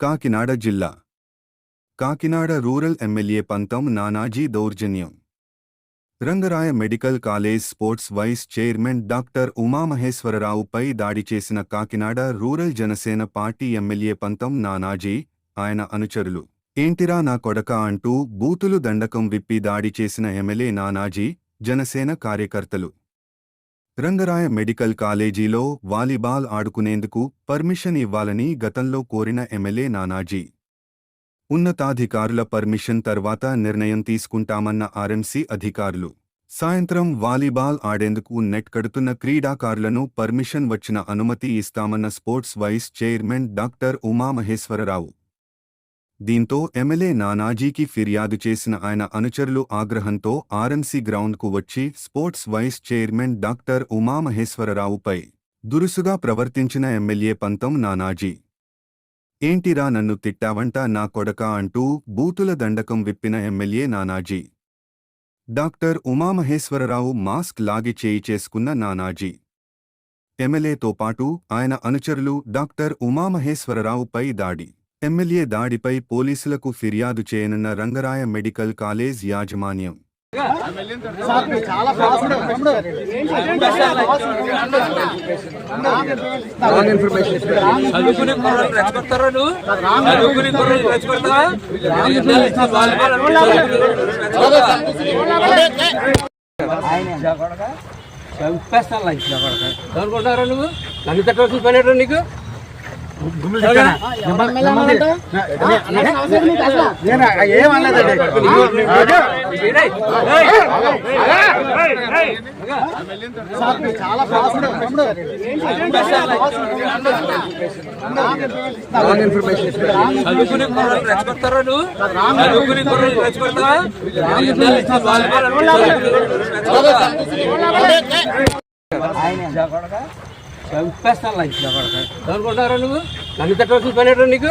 కాకినాడ జిల్లా. Kakinada rural MLA పంతం నానాజీ దౌర్జన్యం. Rangaraya medical college sports vice chairman doctor ఉమామహేశ్వరరావుపై దాడి చేసిన Kakinada rural Janasena party MLA Pantham Nanaji ఆయన అనుచరులు. ఏంటిరా నా కొడక అంటూ బూతులు దండకం విప్పి దాడి చేసిన ఎమ్మెల్యే నానాజీ జనసేన కార్యకర్తలు. రంగరాయ మెడికల్ కాలేజీలో వాలీబాల్ ఆడుకునేందుకు పర్మిషన్ ఇవ్వాలని గతంలో కోరిన ఎమ్మెల్యే నానాజీ. ఉన్నతాధికారుల పర్మిషన్ తర్వాత నిర్ణయం తీసుకుంటామన్న ఆర్ఎంసీ అధికారులు. సాయంత్రం వాలీబాల్ ఆడేందుకు నెట్ కడుతున్న క్రీడాకారులను పర్మిషన్ వచ్చిన అనుమతి ఇస్తామన్న sports vice chairman doctor Umamaheswararao. దీంతో ఎమ్మెల్యే నానాజీకి ఫిర్యాదు చేసిన ఆయన అనుచరులు ఆగ్రహంతో ఆర్ఎంసీ గ్రౌండ్కు వచ్చి స్పోర్ట్స్ వైస్ చైర్మన్ డాక్టర్ ఉమామహేశ్వరరావుపై దురుసుగా ప్రవర్తించిన ఎమ్మెల్యే పంతం నానాజీ. ఏంటిరా నన్ను తిట్టావంట నా కొడక అంటూ బూతుల దండకం విప్పిన MLA Nanaji. Doctor Umamaheswararao mask లాగి చేయి చేసుకున్న నానాజీ. ఎమ్మెల్యేతో పాటు ఆయన అనుచరులు డాక్టర్ ఉమామహేశ్వరరావుపై దాడి. ఎమ్మెల్యే దాడిపై పోలీసులకు ఫిర్యాదు చేయనున్న రంగరాయ మెడికల్ కాలేజ్ యాజమాన్యం. చదువుకునే కుర్రోళ్ళు రెచ్చగొడతారా నువ్వు? చదువుకునే చంపేస్తాను లంచ్ నువ్వు? నన్ను తట్టవలసిన పని నీకు? చదువుకునే కుర్రోళ్ళు రెచ్చగొడతారా నువ్వు చదువుకునే కుర్రోళ్ళు రెచ్చగొడతావా చంపేస్తాను లంచ్ చదువుకుంటారా నువ్వు? నన్ను తట్టవలసిన పని నీకు?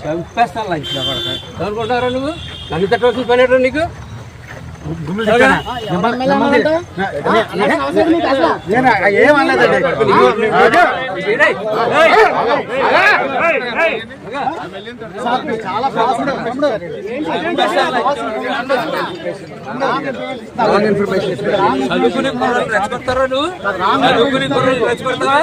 చంపేస్తాను లంచ్ చదువుకుంటారా నువ్వు నన్ను తట్టవలసిన పని ఏంటో నీకు చదువుకునే కుర్రోళ్ళు రెచ్చగొడతారా నువ్వు చదువుకునే రెచ్చగొడతావా